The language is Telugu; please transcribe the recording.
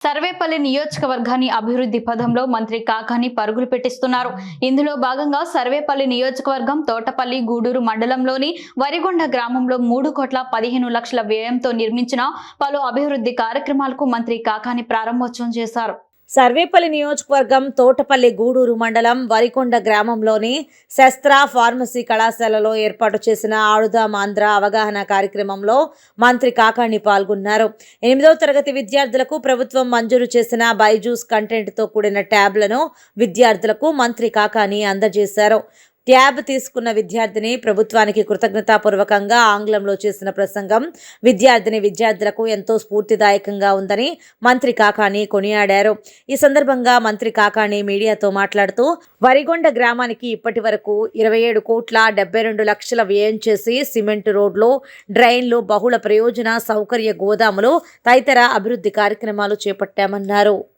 సర్వేపల్లి నియోజకవర్గాన్ని అభివృద్ధి పదంలో మంత్రి కాకాని పరుగులు పెట్టిస్తున్నారు. ఇందులో భాగంగా సర్వేపల్లి నియోజకవర్గం తోటపల్లి గూడూరు మండలంలోని వరిగొండ గ్రామంలో మూడు కోట్ల పదిహేను లక్షల వ్యయంతో నిర్మించిన పలు అభివృద్ధి కార్యక్రమాలకు మంత్రి కాకాని ప్రారంభోత్సవం చేశారు. సర్వేపల్లి నియోజకవర్గం తోటపల్లి గూడూరు మండలం వరికొండ గ్రామంలోని శస్త్ర ఫార్మసీ కళాశాలలో ఏర్పాటు చేసిన ఆడుదాం ఆంధ్ర అవగాహన కార్యక్రమంలో మంత్రి కాకాణి పాల్గొన్నారు. ఎనిమిదవ తరగతి విద్యార్థులకు ప్రభుత్వం మంజూరు చేసిన బైజూస్ కంటెంట్తో కూడిన ట్యాబ్లను విద్యార్థులకు మంత్రి కాకాని అందజేశారు. ట్యాబ్ తీసుకున్న విద్యార్థిని ప్రభుత్వానికి కృతజ్ఞతాపూర్వకంగా ఆంగ్లంలో చేసిన ప్రసంగం విద్యార్థిని విద్యార్థులకు ఎంతో స్ఫూర్తిదాయకంగా ఉందని మంత్రి కాకాని కొనియాడారు. ఈ సందర్భంగా మంత్రి కాకాణి మీడియాతో మాట్లాడుతూ వరిగొండ గ్రామానికి ఇప్పటి వరకు ఇరవై ఏడు కోట్ల డెబ్బై రెండు లక్షల వ్యయం చేసి సిమెంట్ రోడ్లు డ్రైన్లు బహుళ ప్రయోజన సౌకర్య గోదాములు తదితర అభివృద్ధి కార్యక్రమాలు చేపట్టామన్నారు.